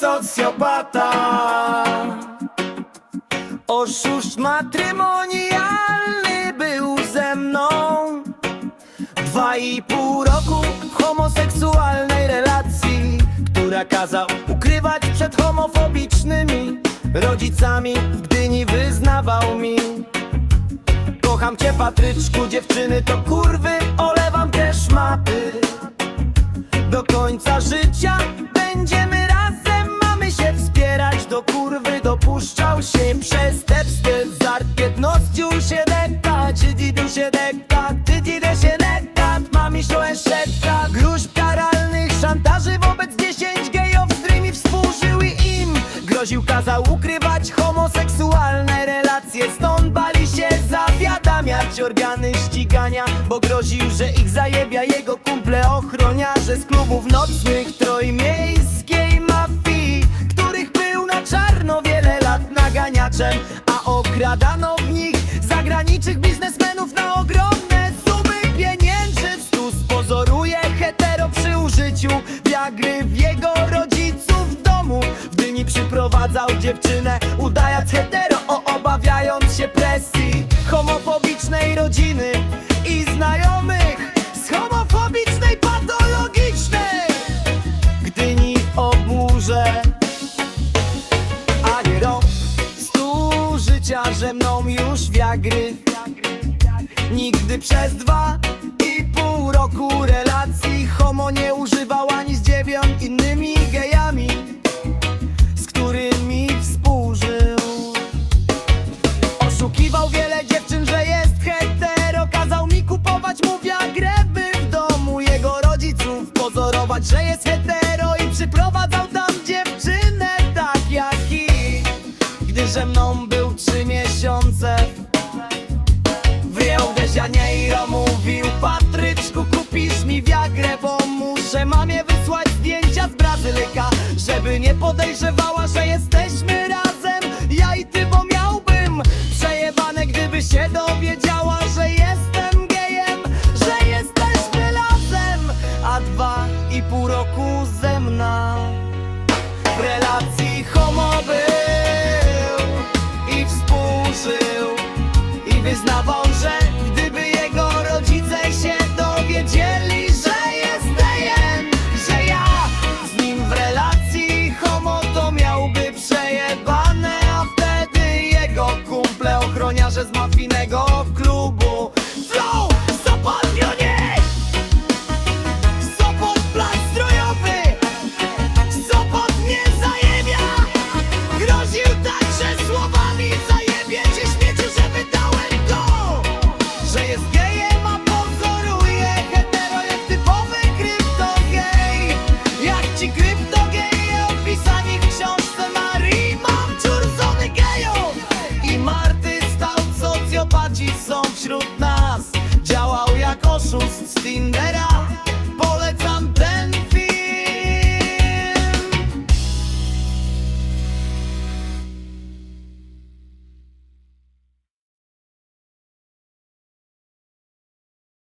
socjopata. Oszust matrymonialny był ze mną. Dwa i pół roku homoseksualnej relacji Która kazał ukrywać przed homofobicznymi rodzicami W Gdyni wyznawał mi. Kocham cię Patryczku, dziewczyny to kurwy Olewam też mapy Do końca życia. Będziemy razem Mamy się wspierać. Do kurwy Dopuszczał się przestępstw Zarkietnością się dekta Czy dzidu się dekta Czy dzidę się dekta Mami się szepta Gruźb karalnych szantaży wobec dziesięć gejów. Z którymi współżył im Groził, kazał ukrywać homoseksualne relacje Stąd organy ścigania Bo groził, że ich zajebia jego kumple ochroniarze Z klubów nocnych trójmiejskiej mafii Których był na czarno wiele lat naganiaczem A okradano w nich zagranicznych biznesmenów na ogromne sumy pieniędzy. Stus pozoruje hetero przy użyciu Viagry w jego rodziców domu W Dyni przyprowadzał dziewczynę rodziny I znajomych z homofobicznej patologicznej. Gdyni oburze a nie rok Stu życia, że mną już wiagry. Nigdy przez dwa ze mną był trzy miesiące. Wyjął de Janeiro, mówił Patryczku kupisz mi wiagrę Bo muszę mamie wysłać zdjęcia z Brazylyka Żeby nie podejrzewała, że jesteśmy razem. Ja i ty, bo miałbym przejebane Gdyby się dowiedziała, że jestem gejem Że jesteśmy razem. A dwa i pół roku ze mną w relacji.